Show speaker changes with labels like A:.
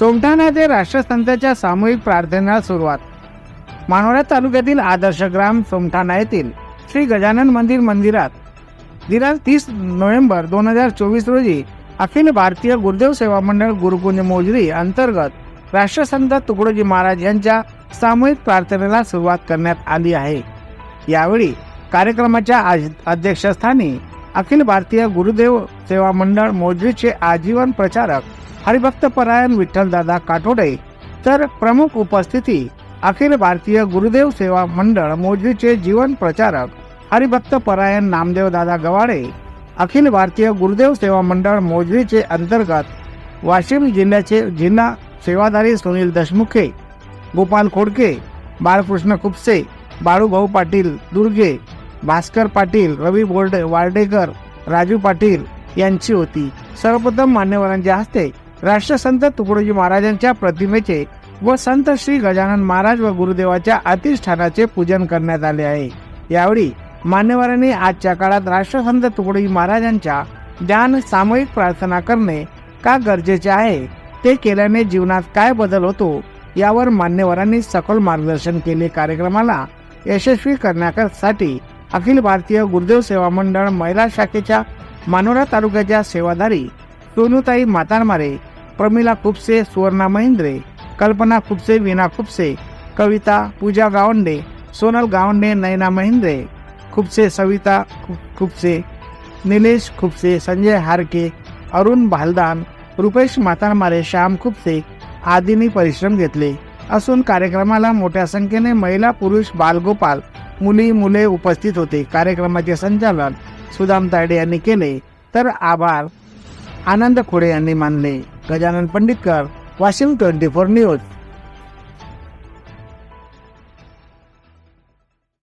A: सोमठाणा ते राष्ट्रसंतांच्या सामूहिक प्रार्थनेला सुरुवात. मानोरा तालुक्यातील आदर्श ग्राम सोमठाणा येथील श्री गजानन मंदिर मंदिरात दिनांक तीस नोव्हेंबर दोन हजार चोवीस रोजी अखिल भारतीय गुरुदेव सेवा मंडळ गुरुकुंज मोजरी अंतर्गत राष्ट्रसंत तुकडोजी महाराज यांच्या सामूहिक प्रार्थनेला सुरुवात करण्यात आली आहे. यावेळी कार्यक्रमाच्या आज- अध्यक्षस्थानी अखिल भारतीय गुरुदेव सेवा मंडळ मोजरीचे आजीवन प्रचारक हरिभक्त परायण विठ्ठलदादा काटोडे तर प्रमुख उपस्थिती अखिल भारतीय गुरुदेव सेवा मंडळ मोजरीचे जीवन प्रचारक हरिभक्त परायण नामदेव दादा गवाडे अखिल भारतीय गुरुदेव सेवा मंडळ मोजरीचे अंतर्गत वाशिम जिल्ह्याचे जिल्हा सेवाधारी सुनील दशमुखे गोपाल खोडके बाळकृष्ण खुपसे बाळूभाऊ पाटील दुर्गे भास्कर पाटील रवी बोर्डे वार्डेकर राजू पाटील यांची होती. सर्वप्रथम मान्यवरांच्या हस्ते राष्ट्रसंत तुकडोजी महाराजांच्या प्रतिमेचे व संत श्री गजानन महाराज व गुरुदेवाच्या अतिष्ठानाचे पूजन करण्यात आले आहे. यावेळी मान्यवरांनी आजच्या काळात राष्ट्रसंत तुकडोजी महाराजांच्या ध्यान सामूहिक प्रार्थना करणे का गरजेचे आहे? ते केल्याने जीवनात काय बदल होतो? यावर मान्यवरांनी सखोल मार्गदर्शन केले. कार्यक्रमाला यशस्वी करण्यासाठी अखिल भारतीय गुरुदेव सेवा मंडळ महिला शाखेच्या मानोरा तालुक्याच्या सेवाधारी सोनूताई मातारमारे प्रमिला खुपसे सुवर्णा महिंद्रे कल्पना खुपसे वीणा खुपसे कविता पूजा गावंडे सोनल गावंडे नयना महिंद्रे खुपसे सविता खुपसे निलेश खुपसे संजय हारके अरुण भालदान रुपेश मातारमारे श्याम खुपसे आदींनी परिश्रम घेतले. असून कार्यक्रमाला मोठ्या संख्येने महिला पुरुष बालगोपाल मुली मुले उपस्थित होते. कार्यक्रमाचे संचालन सुदाम तायडे यांनी केले. तर आभार आनंद खोडे यांनी मानले. Gajanan Panditkar Washim twenty four news